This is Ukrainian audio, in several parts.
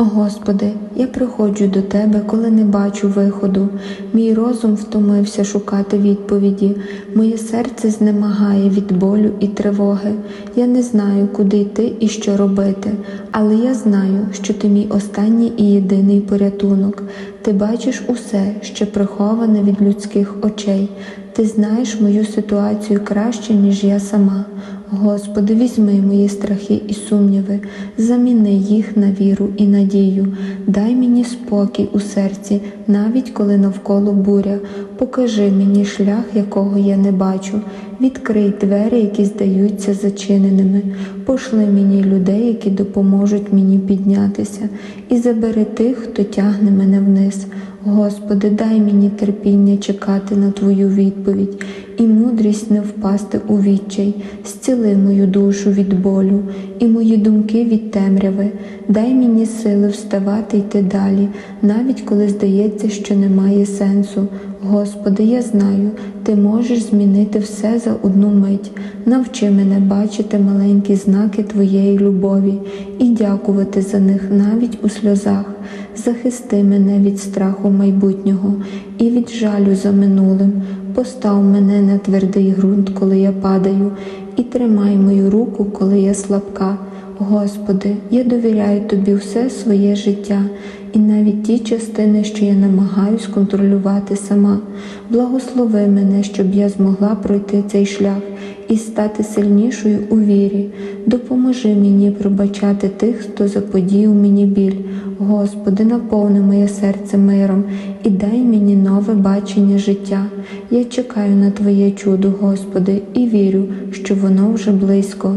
Господи, я приходжу до Тебе, коли не бачу виходу. Мій розум втомився шукати відповіді, моє серце знемагає від болю і тривоги. Я не знаю, куди йти і що робити, але я знаю, що ти мій останній і єдиний порятунок. Ти бачиш усе, що приховане від людських очей. Ти знаєш мою ситуацію краще, ніж я сама. Господи, візьми мої страхи і сумніви, заміни їх на віру і надію. Дай мені спокій у серці, навіть коли навколо буря. Покажи мені шлях, якого я не бачу. Відкрий двері, які здаються зачиненими. Пошли мені людей, які допоможуть мені піднятися, і забери тих, хто тягне мене вниз. Господи, дай мені терпіння чекати на Твою відповідь і мудрість не впасти у відчай, зціли мою душу від болю і мої думки від темряви. Дай мені сили вставати йти далі, навіть коли здається, що немає сенсу. Господи, я знаю, Ти можеш змінити все за одну мить. Навчи мене бачити маленькі знаки Твоєї любові і дякувати за них навіть у сльозах. Захисти мене від страху майбутнього і від жалю за минулим. Постав мене на твердий ґрунт, коли я падаю, і тримай мою руку, коли я слабка. Господи, я довіряю Тобі все своє життя і навіть ті частини, що я намагаюсь контролювати сама. Благослови мене, щоб я змогла пройти цей шлях і стати сильнішою у вірі. Допоможи мені пробачати тих, хто заподіяв мені біль. Господи, наповни моє серце миром і дай мені нове бачення життя. Я чекаю на Твоє чудо, Господи, і вірю, що воно вже близько.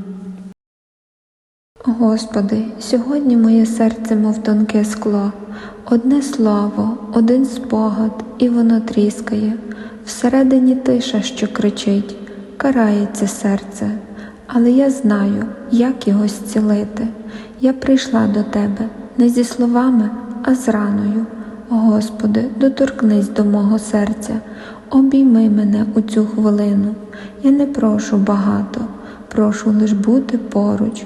Господи, сьогодні моє серце, мов тонке скло, одне слово, один спогад, і воно тріскає, всередині тиша, що кричить, карається серце, але я знаю, як його зцілити. Я прийшла до Тебе не зі словами, а з раною. Господи, доторкнись до мого серця, обійми мене у цю хвилину. Я не прошу багато, прошу лиш бути поруч.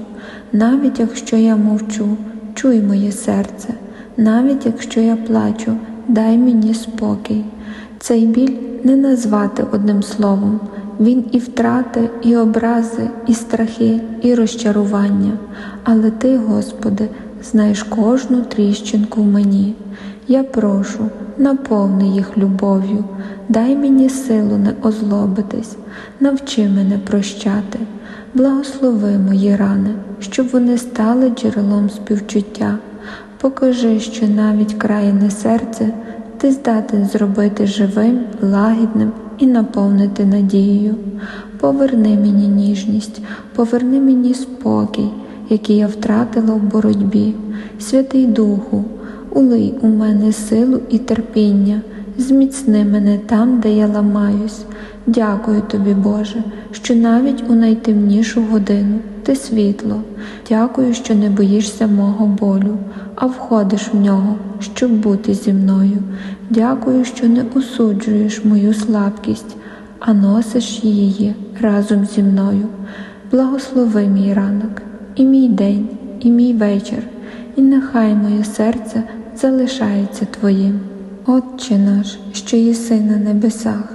Навіть якщо я мовчу, чуй моє серце, навіть якщо я плачу, дай мені спокій. Цей біль не назвати одним словом. Він і втрати, і образи, і страхи, і розчарування. Але Ти, Господи, знаєш кожну тріщинку в мені. Я прошу, наповни їх любов'ю, дай мені силу не озлобитись, навчи мене прощати, благослови мої рани, щоб вони стали джерелом співчуття. Покажи, що навіть крайне серце ти здатен зробити живим, лагідним і наповнити надією. Поверни мені ніжність, поверни мені спокій, який я втратила в боротьбі, Святий Духу, улий у мене силу і терпіння, зміцни мене там, де я ламаюсь. Дякую тобі, Боже, що навіть у найтемнішу годину ти світло. Дякую, що не боїшся мого болю, а входиш в нього, щоб бути зі мною. Дякую, що не осуджуєш мою слабкість, а носиш її разом зі мною. Благослови мій ранок, і мій день, і мій вечір, і нехай моє серце залишається Твоїм. Отче наш, що єси на небесах,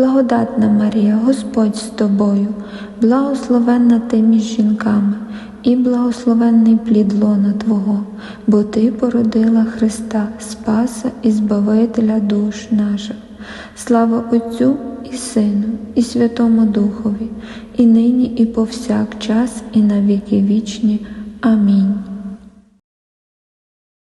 благодатна Марія, Господь з тобою, благословенна ти між жінками, і благословенний плід лона Твого, бо Ти породила Христа, Спаса і Збавителя душ наших. Слава Отцю і Сину, і Святому Духові, і нині, і повсякчас, і на віки вічні. Амінь.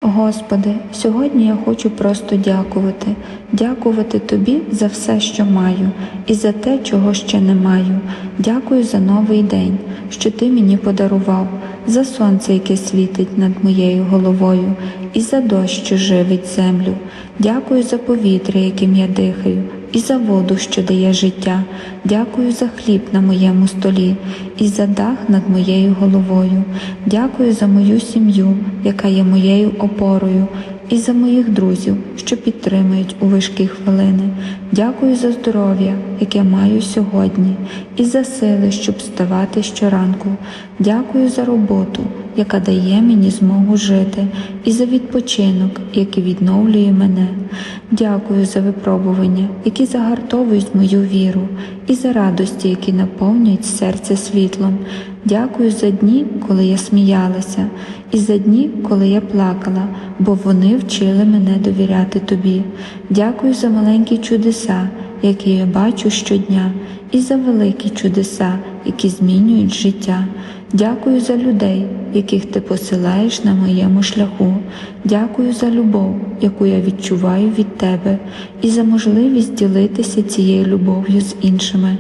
Господи, сьогодні я хочу просто дякувати, дякувати Тобі за все, що маю, і за те, чого ще не маю. Дякую за новий день, що Ти мені подарував, за сонце, яке світить над моєю головою, і за дощ, що живить землю. Дякую за повітря, яким я дихаю, і за воду, що дає життя. Дякую за хліб на моєму столі, і за дах над моєю головою. Дякую за мою сім'ю, яка є моєю опорою, і за моїх друзів, що підтримують у важкі хвилини. Дякую за здоров'я, яке маю сьогодні, і за сили, щоб вставати щоранку. Дякую за роботу, яка дає мені змогу жити, і за відпочинок, який відновлює мене. Дякую за випробування, які загартовують мою віру, і за радості, які наповнюють серце світлом. Дякую за дні, коли я сміялася, і за дні, коли я плакала, бо вони вчили мене довіряти тобі. Дякую за маленькі чудеса, які я бачу щодня, і за великі чудеса, які змінюють життя. Дякую за людей, яких ти посилаєш на моєму шляху. Дякую за любов, яку я відчуваю від тебе, і за можливість ділитися цією любов'ю з іншими.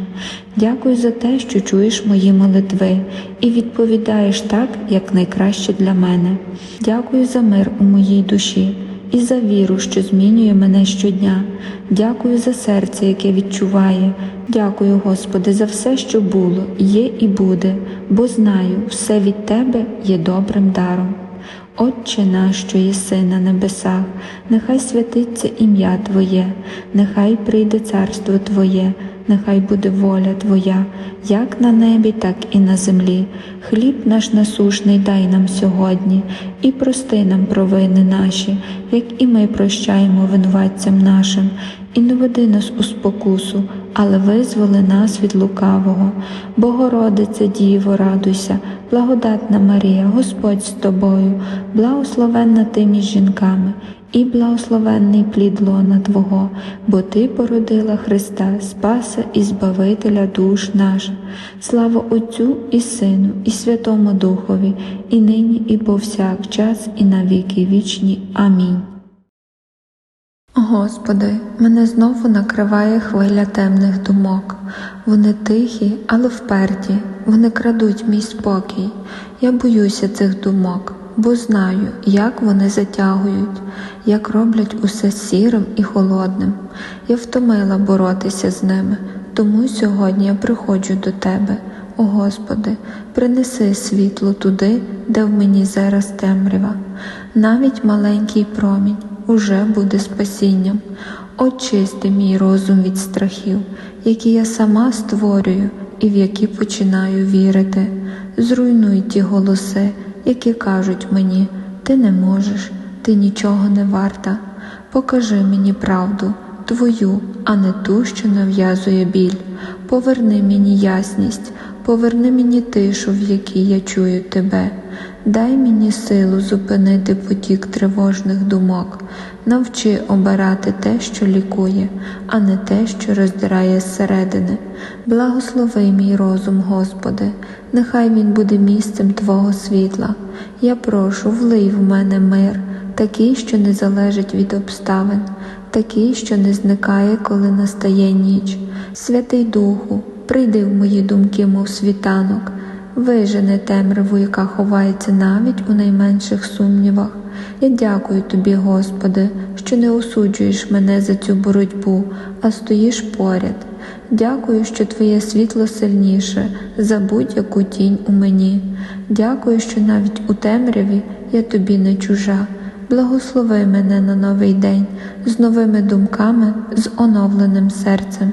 Дякую за те, що чуєш мої молитви і відповідаєш так, як найкраще для мене. Дякую за мир у моїй душі і за віру, що змінює мене щодня. Дякую за серце, яке відчуває. Дякую, Господи, за все, що було, є і буде, бо знаю, все від Тебе є добрим даром. Отче наш, що єси на небесах, нехай святиться ім'я Твоє, нехай прийде царство Твоє, нехай буде воля Твоя, як на небі, так і на землі. Хліб наш насушний дай нам сьогодні, і прости нам провини наші, як і ми прощаємо винуватцям нашим, і не веди нас у спокусу, але визволи нас від лукавого. Богородице Діво, радуйся, благодатна Марія, Господь з тобою, благословенна ти між жінками, і благословенний плід лона Твого, бо Ти породила Христа, Спаса і Збавителя душ наших. Слава Отцю і Сину, і Святому Духові, і нині, і повсякчас, і на віки вічні. Амінь. Господи, мене знову накриває хвиля темних думок. Вони тихі, але вперті, вони крадуть мій спокій. Я боюся цих думок, бо знаю, як вони затягують, як роблять усе сірим і холодним. Я втомила боротися з ними, тому сьогодні я приходжу до Тебе. О Господи, принеси світло туди, де в мені зараз темрява, навіть маленький промінь уже буде спасінням. Очисти мій розум від страхів, які я сама створюю і в які починаю вірити. Зруйнуй ті голоси, які кажуть мені, ти не можеш, ти нічого не варта. Покажи мені правду, твою, а не ту, що нав'язує біль. Поверни мені ясність, поверни мені тишу, в якій я чую тебе. Дай мені силу зупинити потік тривожних думок, навчи обирати те, що лікує, а не те, що роздирає зсередини. Благослови мій розум, Господи, нехай він буде місцем Твого світла. Я прошу, влий в мене мир, такий, що не залежить від обставин, такий, що не зникає, коли настає ніч. Святий Духу, прийди в мої думки, мов світанок. Вижене темряву, яка ховається навіть у найменших сумнівах. Я дякую тобі, Господи, що не осуджуєш мене за цю боротьбу, а стоїш поряд. Дякую, що Твоє світло сильніше за будь-яку тінь у мені. Дякую, що навіть у темряві я тобі не чужа. Благослови мене на новий день з новими думками, з оновленим серцем.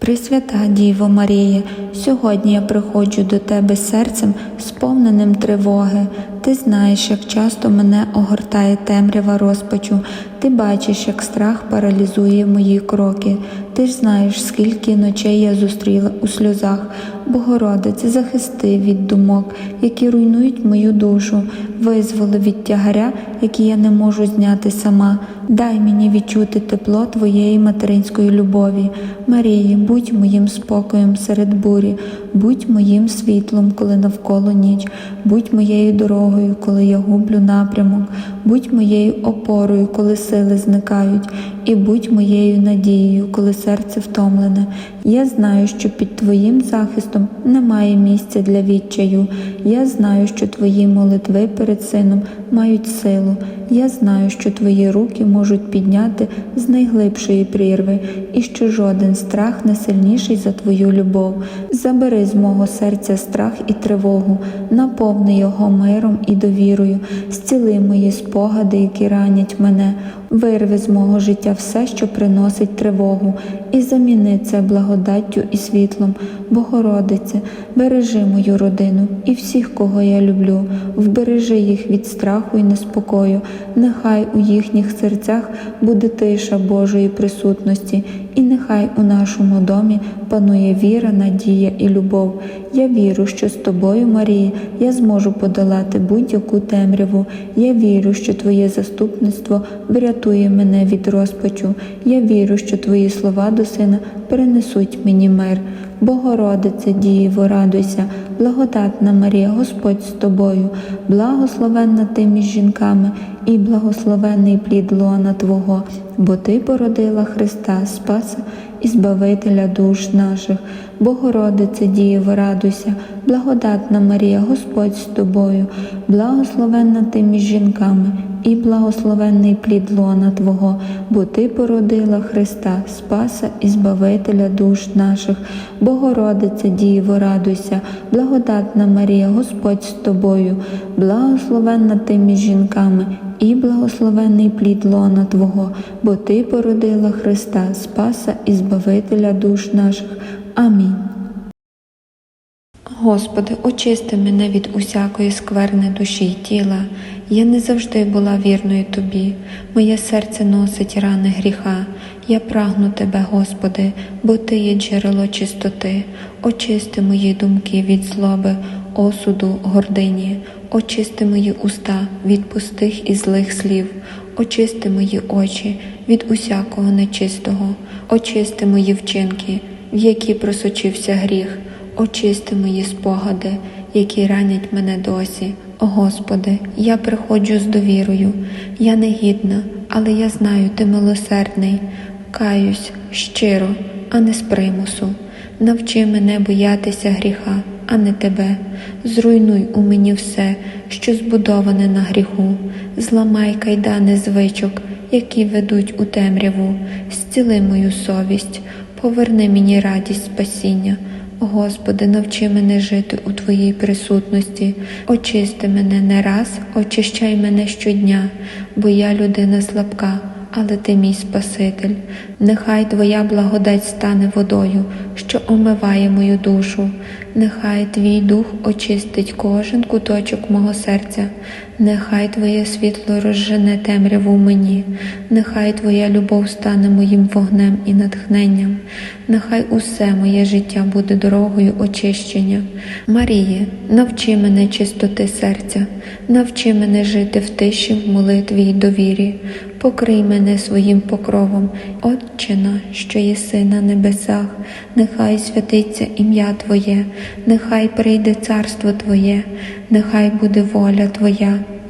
Пресвята Діво Марія, сьогодні я приходжу до Тебе серцем, сповненим тривоги. Ти знаєш, як часто мене огортає темрява розпачу. Ти бачиш, як страх паралізує мої кроки. Ти ж знаєш, скільки ночей я зустріла у сльозах. Богородице, захисти від думок, які руйнують мою душу, визволи від тягаря, який я не можу зняти сама. Дай мені відчути тепло Твоєї материнської любові. Марії, будь моїм спокоєм серед бурі, будь моїм світлом, коли навколо ніч, будь моєю дорогою, коли я гублю напрямок, будь моєю опорою, коли сили зникають, і будь моєю надією, коли серце втомлене. Я знаю, що під Твоїм захистом немає місця для відчаю. Я знаю, що Твої молитви перед сином мають силу. Я знаю, що Твої руки можуть підняти з найглибшої прірви, і що жоден страх не сильніший за Твою любов. Забери з мого серця страх і тривогу, наповни його миром і довірою, зціли мої спогади, які ранять мене, вирви з мого життя все, що приносить тривогу, і заміни це благодаттю і світлом. Богородице, бережи мою родину і всіх, кого я люблю, вбережи їх від страху і неспокою. Нехай у їхніх серцях буде тиша Божої присутності, і нехай у нашому домі панує віра, надія і любов. Я вірю, що з тобою, Марія, я зможу подолати будь-яку темряву. Я вірю, що Твоє заступництво врятує мене від розпачу. Я вірю, що Твої слова до сина перенесуть мені мир. Богородице, Діво, радуйся, благодатна Марія, Господь з тобою, благословенна ти між жінками, і благословений плід лона Твого, бо Ти породила Христа, Спаса Збавителя душ наших. Богородице, Діво, радуйся, благодатна Марія, Господь з тобою, благословенна ти між жінками, і благословенний плід лона Твого, бо Ти породила Христа, Спаса і Збавителя душ наших. Богородице, Діво, радуйся, благодатна Марія, Господь з тобою, благословенна ти між жінками, і благословенний плід лона Твого, бо Ти породила Христа, Спаса і Збавителя душ наших. Амінь. Господи, очисти мене від усякої скверни душі й тіла. Я не завжди була вірною Тобі. Моє серце носить рани гріха. Я прагну Тебе, Господи, бо Ти є джерело чистоти. Очисти мої думки від злоби, осуду, гордині. Очисти мої уста від пустих і злих слів. Очисти мої очі від усякого нечистого. Очисти мої вчинки, в які просочився гріх. Очисти мої спогади, які ранять мене досі. О Господи, я приходжу з довірою. Я не гідна, але я знаю, Ти милосердний. Каюсь щиро, а не з примусу. Навчи мене боятися гріха, а не тебе. Зруйнуй у мені все, що збудоване на гріху. Зламай кайдани звичок, які ведуть у темряву. Зціли мою совість, поверни мені радість спасіння. Господи, навчи мене жити у Твоїй присутності, очисти мене не раз, очищай мене щодня, бо я людина слабка, але Ти мій Спаситель. Нехай Твоя благодать стане водою, що омиває мою душу. Нехай Твій дух очистить кожен куточок мого серця, нехай Твоє світло розжене темряву мені, нехай Твоя любов стане моїм вогнем і натхненням, нехай усе моє життя буде дорогою очищення. Маріє, навчи мене чистоти серця, навчи мене жити в тиші, в молитві й довірі. покрий мене своїм покровом, Отче наш, що єси на небесах, нехай святиться ім'я Твоє, нехай прийде царство Твоє, нехай буде воля Твоя,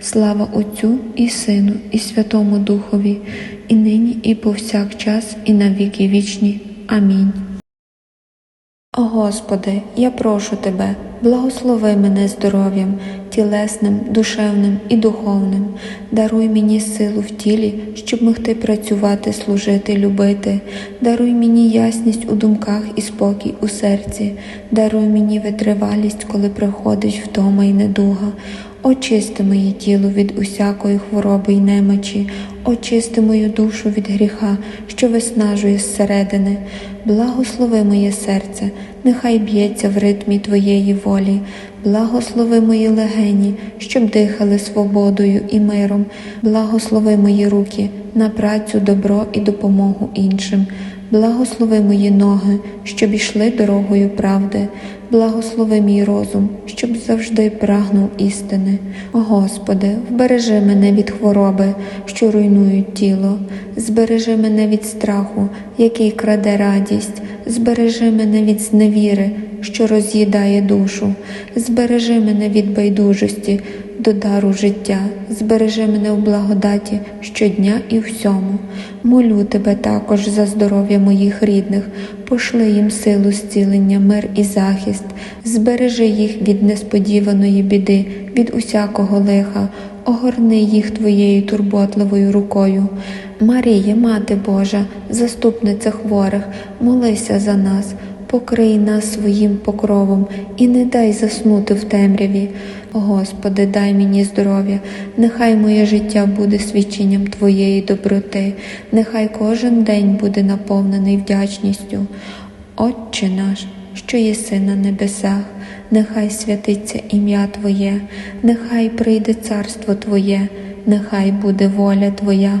Слава Отцю і Сину, і Святому Духові, і нині, і повсякчас, і на віки вічні. Амінь. О Господи, я прошу Тебе, благослови мене здоров'ям, тілесним, душевним і духовним, даруй мені силу в тілі, щоб могти працювати, служити, любити, даруй мені ясність у думках і спокій у серці, даруй мені витривалість, коли приходить втома й недуга. Очисти моє тіло від усякої хвороби й немочі, очисти мою душу від гріха, що виснажує зсередини. Благослови моє серце, нехай б'ється в ритмі Твоєї волі, благослови мої легені, щоб дихали свободою і миром, благослови мої руки на працю, добро і допомогу іншим. Благослови мої ноги, щоб ішли дорогою правди, благослови мій розум, щоб завжди прагнув істини. Господи, вбережи мене від хвороби, що руйнують тіло, збережи мене від страху, який краде радість, збережи мене від зневіри, що роз'їдає душу, збережи мене від байдужості до дару життя, збережи мене в благодаті щодня і всьому. Молю тебе також за здоров'я моїх рідних, пошли їм силу зцілення, мир і захист, збережи їх від несподіваної біди, від усякого лиха, огорни їх твоєю турботливою рукою. Марія, Мати Божа, заступниця хворих, молися за нас. Покрий нас своїм покровом і не дай заснути в темряві. Господи, дай мені здоров'я, нехай моє життя буде свідченням Твоєї доброти, нехай кожен день буде наповнений вдячністю. Отче наш, що єси на небесах, нехай святиться ім'я Твоє, нехай прийде царство Твоє, нехай буде воля Твоя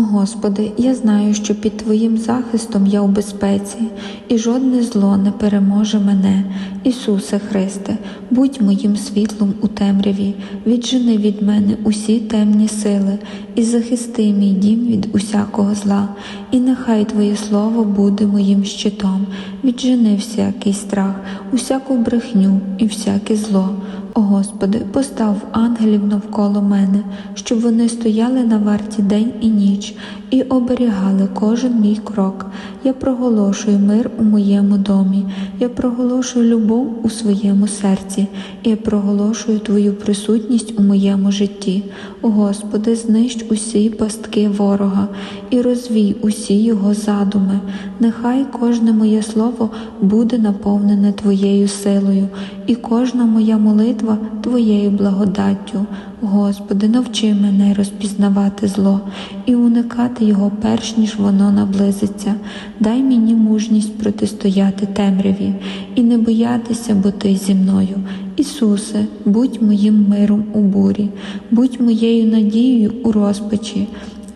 Господи, я знаю, що під Твоїм захистом я у безпеці, і жодне зло не переможе мене. Ісусе Христе, будь моїм світлом у темряві, віджени від мене усі темні сили, і захисти мій дім від усякого зла, і нехай Твоє Слово буде моїм щитом, віджени всякий страх, усяку брехню і всяке зло. Господи, постав ангелів навколо мене, щоб вони стояли на варті день і ніч і оберігали кожен мій крок. Я проголошую мир у моєму домі, я проголошую любов у своєму серці, я проголошую Твою присутність у моєму житті. Господи, знищ усі пастки ворога і розвій усі його задуми. Нехай кожне моє слово буде наповнене Твоєю силою, і кожна моя молитва Твоєю благодаттю. Господи, навчи мене розпізнавати зло і уникати його перш ніж воно наблизиться. Дай мені мужність протистояти темряві і не боятися, бо ти зі мною. Ісусе, будь моїм миром у бурі, будь моєю надією у розпачі.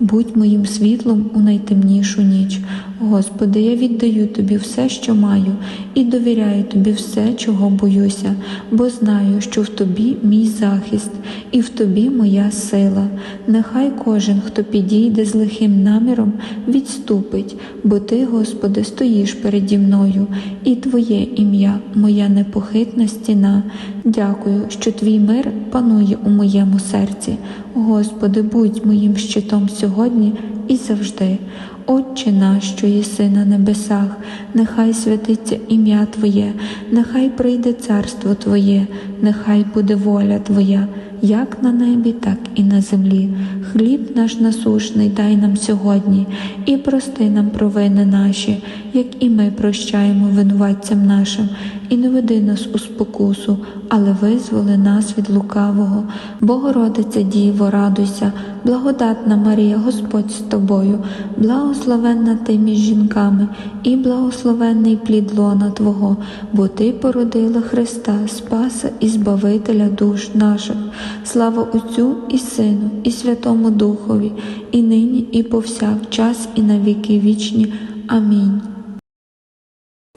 Будь моїм світлом у найтемнішу ніч. Господи, я віддаю Тобі все, що маю, і довіряю Тобі все, чого боюся, бо знаю, що в Тобі мій захист, і в Тобі моя сила. Нехай кожен, хто підійде з лихим наміром, відступить, бо Ти, Господи, стоїш переді мною, і Твоє ім'я, моя непохитна стіна. Дякую, що Твій мир панує у моєму серці. Господи, будь моїм щитом сьогодні і завжди. Отче наш, що єси на небесах, нехай святиться ім'я Твоє, нехай прийде царство Твоє, нехай буде воля Твоя, як на небі, так і на землі. Хліб наш насушний дай нам сьогодні, і прости нам провини наші, як і ми прощаємо винуватцям нашим, і не веди нас у спокусу, але визволи нас від лукавого. Богородиця Діво, радуйся, благодатна Марія, Господь з тобою, благословенна ти між жінками, і благословенний плід лона Твого, бо Ти породила Христа, Спаса і Збавителя душ наших. Слава Отцю і Сину, і Святому Духові, і нині, і повсякчас, і на віки вічні. Амінь.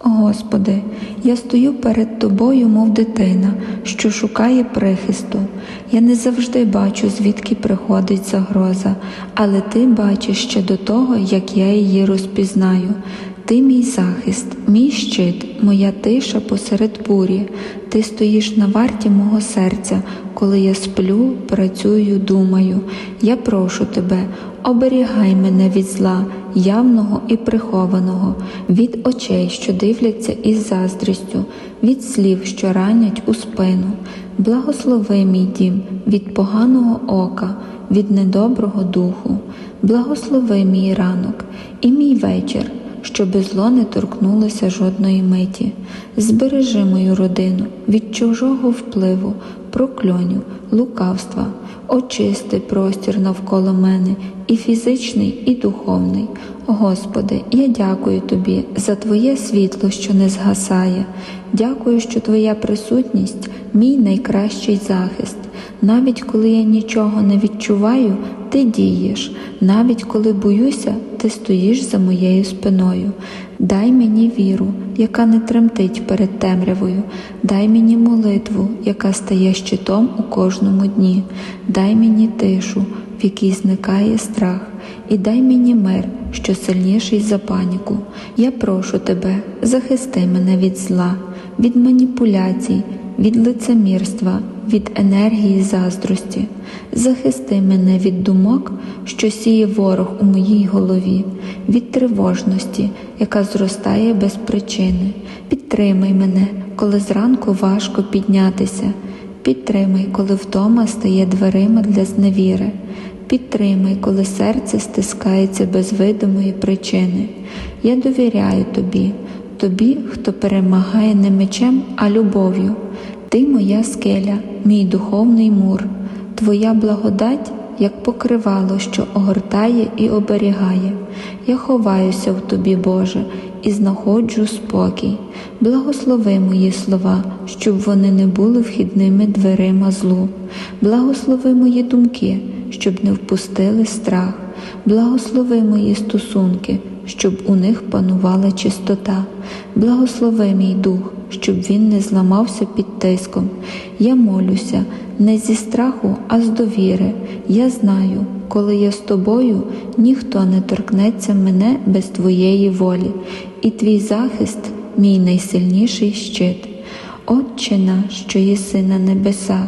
Господи, я стою перед Тобою, мов дитина, що шукає прихисту. Я не завжди бачу, звідки приходить загроза, але Ти бачиш ще до того, як я її розпізнаю. Ти мій захист, мій щит, моя тиша посеред бурі. Ти стоїш на варті мого серця, коли я сплю, працюю, думаю. Я прошу тебе, оберігай мене від зла, явного і прихованого, від очей, що дивляться із заздрістю, від слів, що ранять у спину. Благослови мій дім від поганого ока, від недоброго духу, благослови мій ранок і мій вечір щоби зло не торкнулося жодної миті. Збережи мою родину від чужого впливу, прокльонів, лукавства, очисти простір навколо мене, і фізичний, і духовний. Господи, я дякую Тобі за Твоє світло, що не згасає. Дякую, що Твоя присутність мій найкращий захист. Навіть коли я нічого не відчуваю, ти дієш, навіть коли боюся, ти стоїш за моєю спиною. Дай мені віру, яка не тремтить перед темрявою, дай мені молитву, яка стає щитом у кожному дні, дай мені тишу, в якій зникає страх, і дай мені мир, що сильніший за паніку. Я прошу тебе, захисти мене від зла, від маніпуляцій, від лицемірства, від енергії заздрості, захисти мене від думок, що сіє ворог у моїй голові, від тривожності, яка зростає без причини. Підтримай мене, коли зранку важко піднятися. Підтримай, коли втома стає дверима для зневіри. Підтримай, коли серце стискається без видимої причини. Я довіряю тобі, тобі, хто перемагає не мечем, а любов'ю. Ти моя скеля, мій духовний мур, Твоя благодать, як покривало, що огортає і оберігає. Я ховаюся в Тобі, Боже, і знаходжу спокій. Благослови мої слова, щоб вони не були вхідними дверима злу. Благослови мої думки, щоб не впустили страх. Благослови мої стосунки, щоб у них панувала чистота. Благослови мій дух, щоб він не зламався під тиском. Я молюся не зі страху, а з довіри. Я знаю, коли я з тобою, ніхто не торкнеться мене без твоєї волі, і твій захист мій найсильніший щит. Отче наш, що єси на небесах,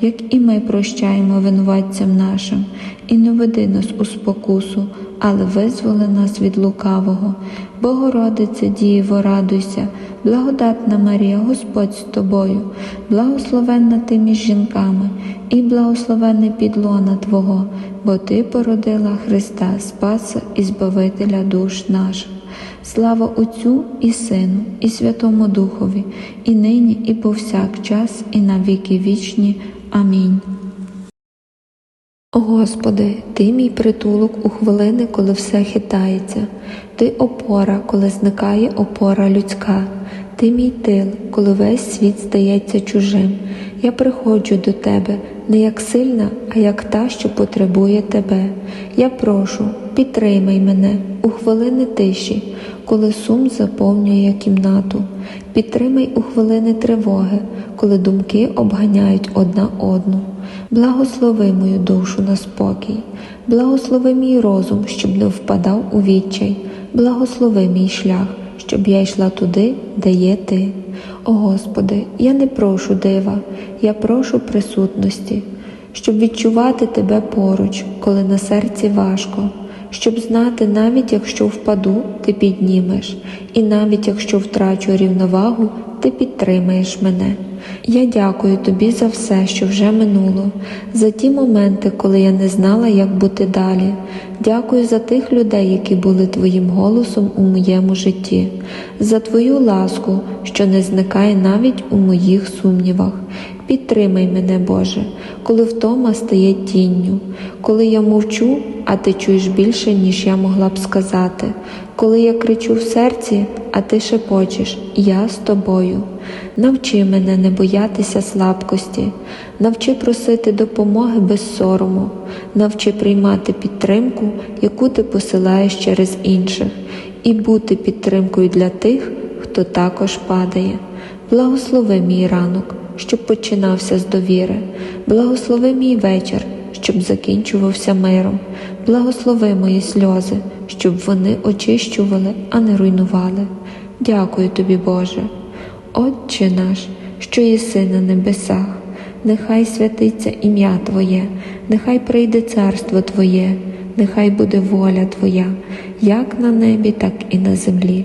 як і ми прощаємо винуватцям нашим, і не веди нас у спокусу, але визволи нас від лукавого. Богородице Діво, радуйся, благодатна Марія, Господь з тобою, благословенна ти між жінками, і благословенний підлона Твого, бо Ти породила Христа, Спаса і Збавителя душ наших. Слава Отцю і Сину, і Святому Духові, і нині, і повсякчас, і на віки вічні. Амінь. Господи, Ти мій притулок у хвилини, коли все хитається, Ти опора, коли зникає опора людська, Ти мій тил, коли весь світ стається чужим. Я приходжу до Тебе не як сильна, а як та, що потребує Тебе. Я прошу, підтримай мене у хвилини тиші, коли сум заповнює кімнату. Підтримай у хвилини тривоги, коли думки обганяють одна одну. Благослови мою душу на спокій, благослови мій розум, щоб не впадав у відчай, благослови мій шлях, щоб я йшла туди, де є ти. О Господи, я не прошу дива, я прошу присутності, щоб відчувати Тебе поруч, коли на серці важко, щоб знати, навіть якщо впаду, ти піднімеш, і навіть якщо втрачу рівновагу, ти підтримаєш мене. Я дякую тобі за все, що вже минуло, за ті моменти, коли я не знала, як бути далі. Дякую за тих людей, які були твоїм голосом у моєму житті, за твою ласку, що не зникає навіть у моїх сумнівах. Підтримай мене, Боже, коли втома стає тінню, коли я мовчу, а ти чуєш більше, ніж я могла б сказати, коли я кричу в серці, а ти шепочеш, я з тобою. Навчи мене не боятися слабкості, навчи просити допомоги без сорому, навчи приймати підтримку, яку ти посилаєш через інших, і бути підтримкою для тих, хто також падає. Благослови мій ранок, щоб починався з довіри, благослови мій вечір, щоб закінчувався миром, благослови мої сльози, щоб вони очищували, а не руйнували. Дякую тобі, Боже. Отче наш, що єси на небесах, нехай святиться ім'я Твоє, нехай прийде царство Твоє, нехай буде воля Твоя, як на небі, так і на землі.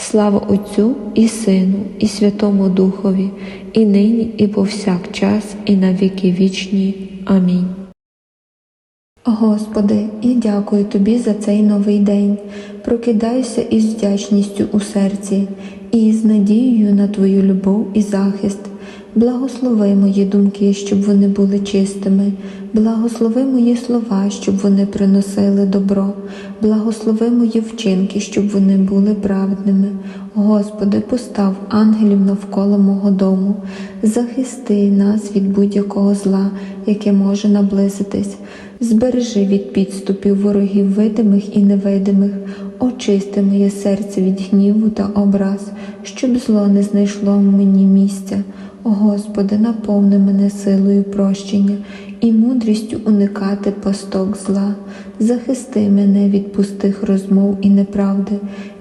Слава Отцю і Сину, і Святому Духові, і нині, і повсякчас, і на віки вічні. Амінь. Господи, я дякую Тобі за цей новий день. Прокидаюся із вдячністю у серці і з надією на Твою любов і захист. Благослови мої думки, щоб вони були чистими, благослови мої слова, щоб вони приносили добро, благослови мої вчинки, щоб вони були праведними. Господи, постав ангелів навколо мого дому, захисти нас від будь-якого зла, яке може наблизитись. Збережи від підступів ворогів видимих і невидимих, очисти моє серце від гніву та образ, щоб зло не знайшло в мені місця. Господи, наповни мене силою прощення і мудрістю уникати пасток зла, захисти мене від пустих розмов і неправди,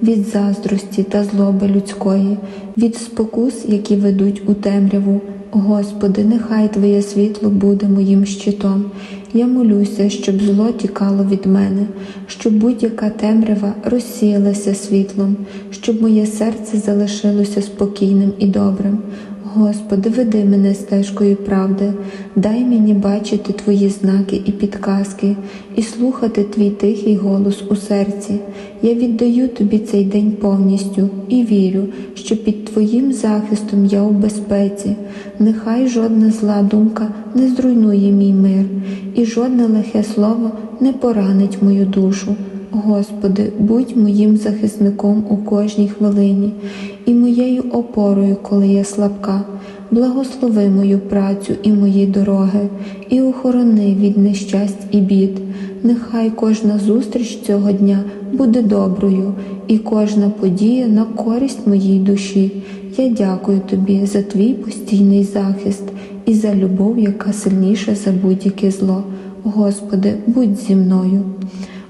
від заздрості та злоби людської, від спокус, які ведуть у темряву. Господи, нехай Твоє світло буде моїм щитом. Я молюся, щоб зло тікало від мене, щоб будь-яка темрява розсіялася світлом, щоб моє серце залишилося спокійним і добрим. Господи, веди мене стежкою правди, дай мені бачити Твої знаки і підказки, і слухати Твій тихий голос у серці. Я віддаю Тобі цей день повністю і вірю, що під Твоїм захистом я у безпеці. Нехай жодна зла думка не зруйнує мій мир, і жодне лихе слово не поранить мою душу. Господи, будь моїм захисником у кожній хвилині і моєю опорою, коли я слабка. Благослови мою працю і мої дороги, і охорони від нещасть і бід. Нехай кожна зустріч цього дня буде доброю, і кожна подія на користь моїй душі. Я дякую тобі за твій постійний захист і за любов, яка сильніша за будь-яке зло. Господи, будь зі мною.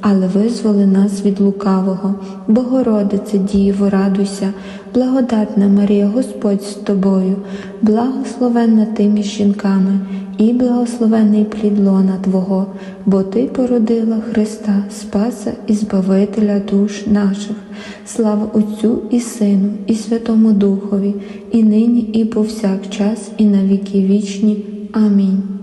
але визволи нас від лукавого. Богородице Діво, радуйся, благодатна Марія, Господь з тобою, благословенна ти між жінками, і благословений плід лона Твого, бо Ти породила Христа, Спаса і Збавителя душ наших. Слава Отцю і Сину, і Святому Духові, і нині, і повсякчас, і на віки вічні. Амінь.